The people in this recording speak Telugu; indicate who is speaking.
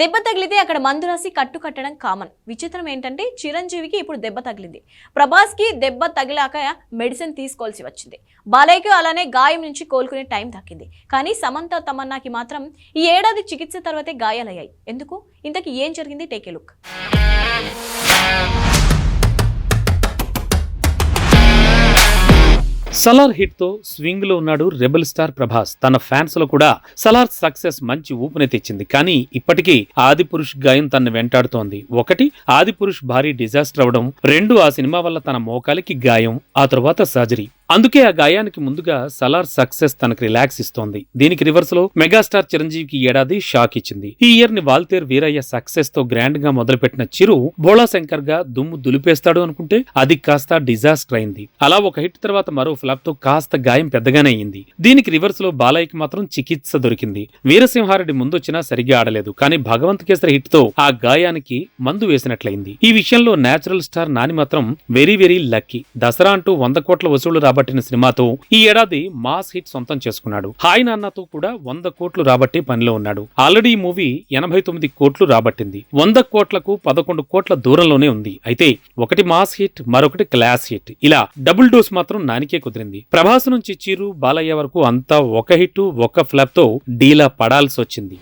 Speaker 1: దెబ్బ తగిలితే అక్కడ మందు రాసి కట్టు కట్టడం కామన్ విచిత్రం ఏంటంటే చిరంజీవికి ఇప్పుడు దెబ్బ తగిలింది. ప్రభాస్కి దెబ్బ తగిలాక మెడిసిన్ తీసుకోవాల్సి వచ్చింది. బాలయ్యకి అలానే గాయం నుంచి కోలుకునే టైం దక్కింది. కానీ సమంత తమన్నాకి మాత్రం ఈ ఏడాది చికిత్స తర్వాతే గాయాలయ్యాయి. ఎందుకు? ఇంతకీ ఏం జరిగింది? టేకే లుక్
Speaker 2: సలార్ హిట్తో స్వింగ్లో ఉన్నాడు రెబల్ స్టార్ ప్రభాస్. తన ఫ్యాన్స్లో కూడా సలార్ సక్సెస్ మంచి ఊపుని తెచ్చింది. కానీ ఇప్పటికీ ఆదిపురుష్ గాయం తన వెంటాడుతోంది. ఒకటి ఆదిపురుష్ భారీ డిజాస్టర్ అవడం. రెండు ఆ సినిమా వల్ల తన మోకాలికి గాయం ఆ తరువాత సర్జరీ. అందుకే ఆ గాయానికి ముందుగా సలార్ సక్సెస్ తనకు రిలాక్స్ ఇస్తోంది. దీనికి రివర్స్లో మెగాస్టార్ చిరంజీవికి ఏడాది షాక్ ఇచ్చింది. ఈ ఇయర్ని వాల్తేర్ వీరయ్య సక్సెస్తో గ్రాండ్గా మొదలుపెట్టిన చిరు బోళా శంకర్గా దుమ్ము దులిపేస్తాడు అనుకుంటే అది కాస్త డిజాస్టర్ అయింది. అలా ఒక హిట్ తర్వాత మరో ఫ్లాప్తో కాస్త గాయం పెద్దగానే అయింది. దీనికి రివర్స్లో బాలయ్యకి మాత్రం చికిత్స దొరికింది. వీరసింహారెడ్డి ముందొచ్చినా సరిగ్గా ఆడలేదు. కానీ భగవంత్ కేసరి హిట్తో ఆ గాయానికి మందు వేసినట్లయింది. ఈ విషయంలో నేచురల్ స్టార్ నాని మాత్రం వెరీ వెరీ లక్కీ. దసరా అంటూ వంద కోట్ల వసూళ్ళు రాబట్టిన సినిమాతో ఈ ఏడాది మాస్ హిట్ సొంతం చేసుకున్నాడు. హాయ్ నాన్నతో కూడా వంద కోట్లు రాబట్టి పనిలో ఉన్నాడు. ఆల్రెడీ ఈ మూవీ ఎనభై తొమ్మిది కోట్లు రాబట్టింది. వంద కోట్లకు పదకొండు కోట్ల దూరంలోనే ఉంది. అయితే ఒకటి మాస్ హిట్ మరొకటి క్లాస్ హిట్. ఇలా డబుల్ డోస్ మాత్రం నానికే కుదిరింది. ప్రభాస్ నుంచి చిరు బాలయ్య వరకు అంతా ఒక హిట్ ఒక ఫ్లాప్తో డీలా పడాల్సి వచ్చింది